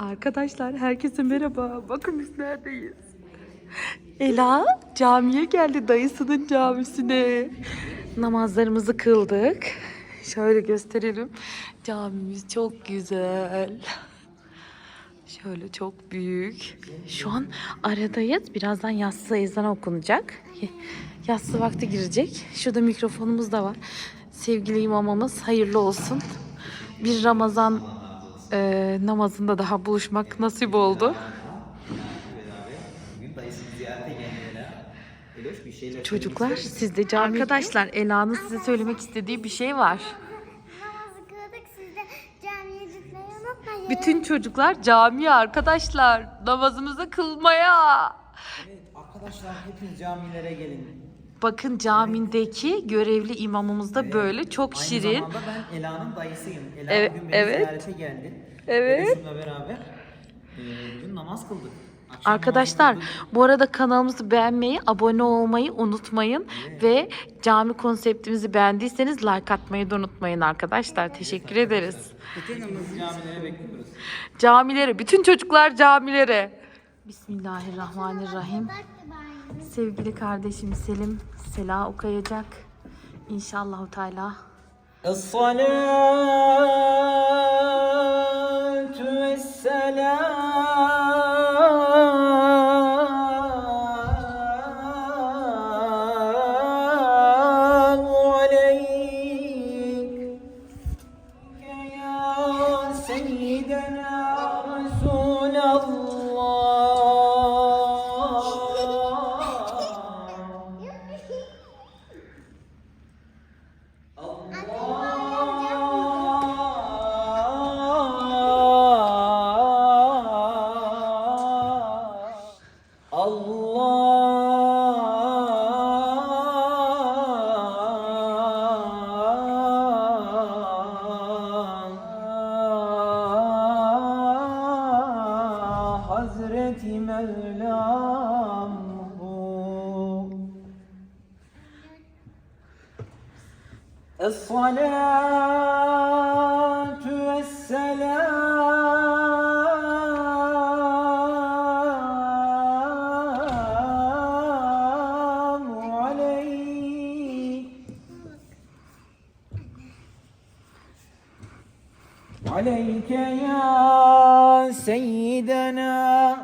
Arkadaşlar herkese merhaba. Bakın biz neredeyiz? Ela camiye geldi dayısının camisine. Namazlarımızı kıldık. Şöyle gösterelim. Camimiz çok güzel. Şöyle çok büyük. Şu an aradayız. Birazdan yatsı ezan okunacak. Yatsı vakti girecek. Şurada mikrofonumuz da var. Sevgili imamımız hayırlı olsun. Bir Ramazan e, namazında daha buluşmak nasip oldu. Çocuklar siz de cami... Arkadaşlar Ela'nın size söylemek istediği bir şey var. Namazı kıldık siz de camiye gitmeyi unutmayın. Bütün çocuklar camiye arkadaşlar. Namazımızı kılmaya. Evet, arkadaşlar hepiniz camilere gelin. Bakın camindeki görevli imamımız da böyle çok Aynı şirin. zamanda ben Ela'nın dayısıyım. Ela Evet, bugün beni evet. ziyarete geldi. Evet. Eloş'umla beraber e, bugün namaz kıldık. Akşam Arkadaşlar namazı kıldık. bu arada kanalımızı beğenmeyi, abone olmayı unutmayın. Ve cami konseptimizi beğendiyseniz like atmayı da unutmayın arkadaşlar. Teşekkür ederiz. Camilere bekliyoruz. Camilere, bütün çocuklar camilere. Bismillahirrahmanirrahim sevgili kardeşim Selim Sela okuyacak. İnşallah Teala. Es-salatu Bu. الصلاة والسلام عليك عليك يا سيدنا